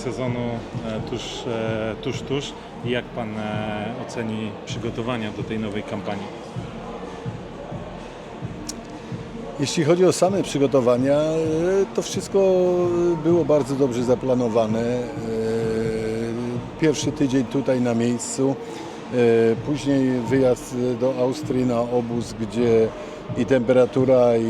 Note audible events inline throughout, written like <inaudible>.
sezonu e, tuż, e, tuż, tuż. Jak Pan e, oceni przygotowania do tej nowej kampanii? Jeśli chodzi o same przygotowania, to wszystko było bardzo dobrze zaplanowane. Pierwszy tydzień tutaj na miejscu, później wyjazd do Austrii na obóz, gdzie i temperatura, i,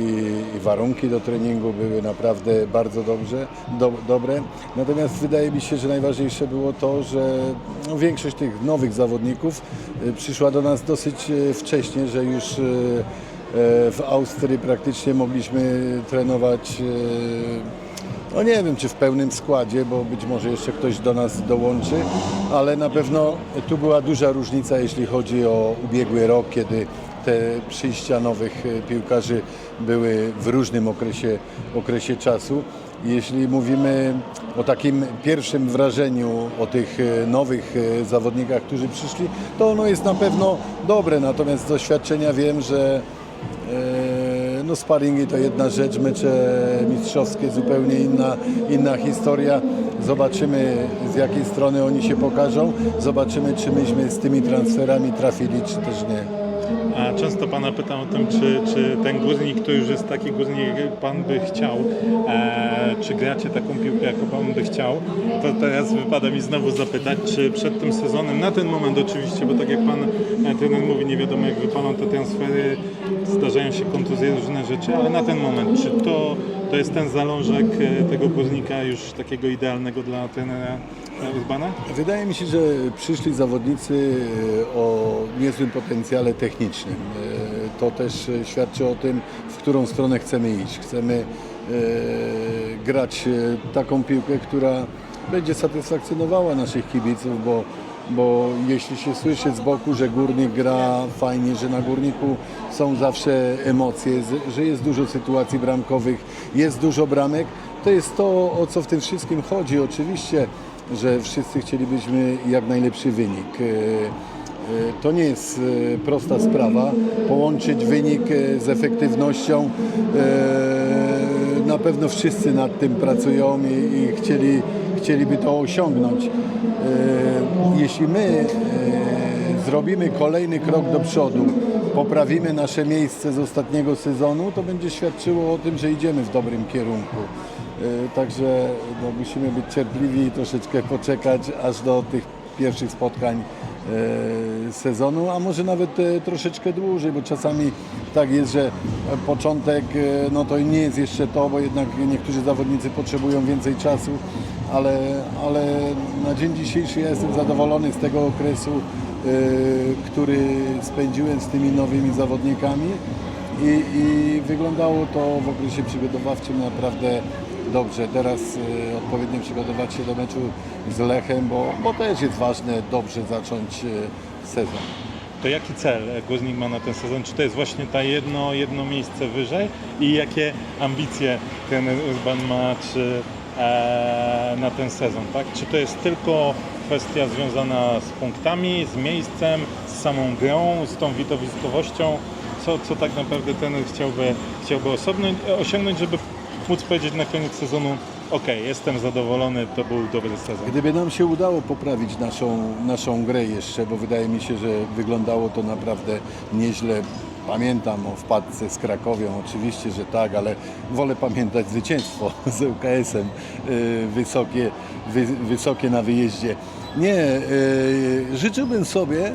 i warunki do treningu były naprawdę bardzo dobrze, do, dobre. Natomiast wydaje mi się, że najważniejsze było to, że no, większość tych nowych zawodników e, przyszła do nas dosyć e, wcześnie, że już e, w Austrii praktycznie mogliśmy trenować, e, no nie wiem czy w pełnym składzie, bo być może jeszcze ktoś do nas dołączy, ale na pewno tu była duża różnica, jeśli chodzi o ubiegły rok, kiedy te przyjścia nowych e, piłkarzy były w różnym okresie, okresie czasu. Jeśli mówimy o takim pierwszym wrażeniu o tych e, nowych e, zawodnikach, którzy przyszli, to ono jest na pewno dobre, natomiast z doświadczenia wiem, że no sparingi to jedna rzecz, mecze mistrzowskie zupełnie inna, inna historia. Zobaczymy z jakiej strony oni się pokażą, zobaczymy czy myśmy z tymi transferami trafili, czy też nie. A często Pana pytam o tym, czy, czy ten górnik to już jest taki górnik, jak Pan by chciał. E, czy gracie taką piłkę, jaką Pan by chciał? To teraz wypada mi znowu zapytać, czy przed tym sezonem, na ten moment oczywiście, bo tak jak Pan e, trener mówi, nie wiadomo jak wypalą te transfery, zdarzają się kontuzje, różne rzeczy, ale na ten moment, czy to, to jest ten zalążek e, tego górnika już takiego idealnego dla trenera Urbana? Wydaje mi się, że przyszli zawodnicy e, o niezłym potencjale technicznym. E, To też świadczy o tym, w którą stronę chcemy iść. Chcemy grać taką piłkę, która będzie satysfakcjonowała naszych kibiców, bo, bo jeśli się słyszy z boku, że górnik gra fajnie, że na górniku są zawsze emocje, że jest dużo sytuacji bramkowych, jest dużo bramek, to jest to, o co w tym wszystkim chodzi. Oczywiście że wszyscy chcielibyśmy jak najlepszy wynik. E, e, To nie jest e, prosta sprawa. Połączyć wynik z efektywnością. Na pewno wszyscy nad tym pracują i, i chcieli, chcieliby to osiągnąć. E, Jeśli my e, zrobimy kolejny krok do przodu, poprawimy nasze miejsce z ostatniego sezonu, to będzie świadczyło o tym, że idziemy w dobrym kierunku. E, Także no, musimy być cierpliwi i troszeczkę poczekać aż do tych pierwszych spotkań sezonu, a może nawet troszeczkę dłużej, bo czasami tak jest, że początek no to nie jest jeszcze to, bo jednak niektórzy zawodnicy potrzebują więcej czasu, ale, ale na dzień dzisiejszy ja jestem zadowolony z tego okresu, e, który spędziłem z tymi nowymi zawodnikami i, i wyglądało to w okresie przygotowawczym naprawdę dobrze. Teraz e, odpowiednio przygotować się do meczu z Lechem, bo, bo też jest ważne dobrze zacząć e, sezon. To jaki cel Górnik ma na ten sezon? Czy to jest właśnie ta jedno, jedno miejsce wyżej? I jakie ambicje ten Urban ma czy, e, na ten sezon? Tak? Czy to jest tylko kwestia związana z punktami, z miejscem, z samą grą, z tą widowiskowością? Co, co tak naprawdę ten chciałby, chciałby osobnąć, osiągnąć, żeby móc powiedzieć na koniec sezonu ok, jestem zadowolony, to był dobry sezon. Gdyby nam się udało poprawić naszą, naszą grę jeszcze, bo wydaje mi się, że wyglądało to naprawdę nieźle. Pamiętam o wpadce z Krakowią, oczywiście, że tak, ale wolę pamiętać zwycięstwo <laughs> z UKS-em y, wysokie, wy, wysokie na wyjeździe. Nie, y, życzyłbym sobie,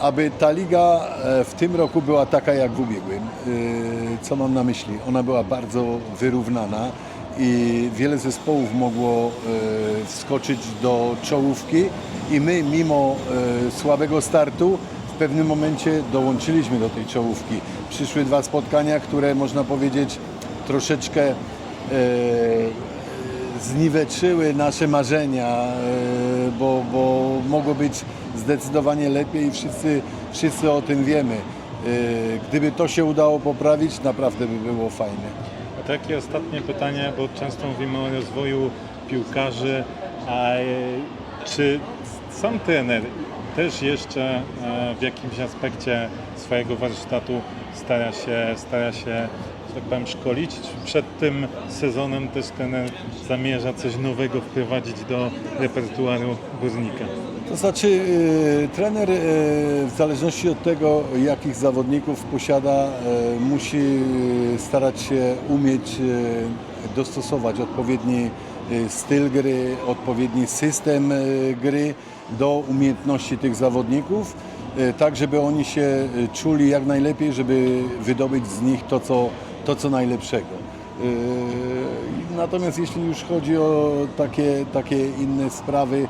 aby ta liga e, w tym roku była taka jak w ubiegłym. Y, Co mam na myśli? Ona była bardzo wyrównana i wiele zespołów mogło e, wskoczyć do czołówki i my mimo e, słabego startu w pewnym momencie dołączyliśmy do tej czołówki. Przyszły dwa spotkania, które można powiedzieć troszeczkę e, zniweczyły nasze marzenia, e, bo, bo mogło być zdecydowanie lepiej i wszyscy, wszyscy o tym wiemy. E, Gdyby to się udało poprawić, naprawdę by było fajne. A takie ostatnie pytanie, bo często mówimy o rozwoju piłkarzy, a e, czy sam trener też jeszcze e, w jakimś aspekcie swojego warsztatu stara się, stara się tak powiem, szkolić? Przed tym sezonem też trener zamierza coś nowego wprowadzić do repertuaru Górnika? To znaczy e, trener e, w zależności od tego jakich zawodników posiada musi starać się umieć dostosować odpowiedni e, styl gry, odpowiedni system e, gry do umiejętności tych zawodników, e, tak żeby oni się czuli jak najlepiej, żeby wydobyć z nich to co, to, co najlepszego. Natomiast jeśli już chodzi o takie, takie inne sprawy,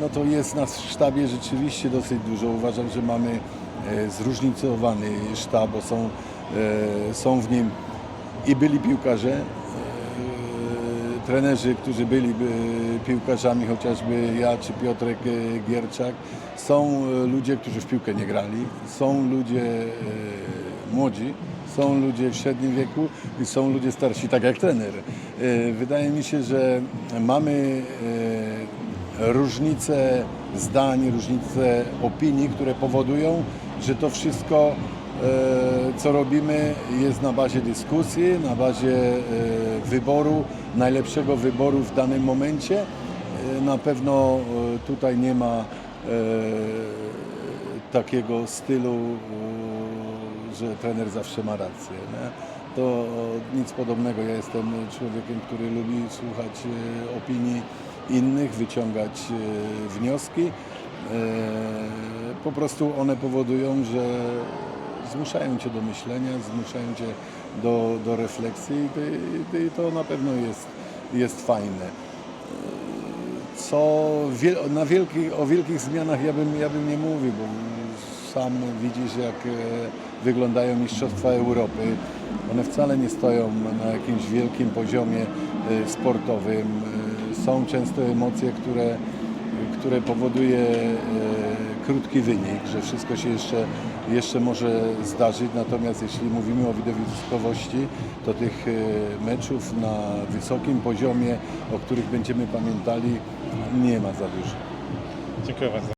no to jest nas w sztabie rzeczywiście dosyć dużo. Uważam, że mamy zróżnicowany sztab, bo są, są w nim i byli piłkarze, trenerzy, którzy byli e, piłkarzami, chociażby ja czy Piotrek e, Gierczak. Są e, ludzie, którzy w piłkę nie grali, są ludzie młodzi, są ludzie w średnim wieku i są ludzie starsi, tak jak trener. Wydaje mi się, że mamy różnice zdań, różnice opinii, które powodują, że to wszystko, co robimy, jest na bazie dyskusji, na bazie e, wyboru, najlepszego wyboru w danym momencie. E, Na pewno e, tutaj nie ma e, takiego stylu, e, że trener zawsze ma rację. Nie? To nic podobnego. Ja jestem człowiekiem, który lubi słuchać e, opinii innych, wyciągać e, wnioski. E, Po prostu one powodują, że zmuszają cię do myślenia, zmuszają cię do, do refleksji i, to na pewno jest, jest fajne co na wielkich, o wielkich zmianach ja bym, ja bym nie mówił, bo sam widzisz jak e, wyglądają Mistrzostwa Europy. One wcale nie stoją na jakimś wielkim poziomie e, sportowym. E, Są często emocje, które, które powoduje krótki wynik, że wszystko się jeszcze, jeszcze może zdarzyć. Natomiast jeśli mówimy o widowiskowości, to tych e, meczów na wysokim poziomie, o których będziemy pamiętali, nie ma za dużo. Dziękuję bardzo.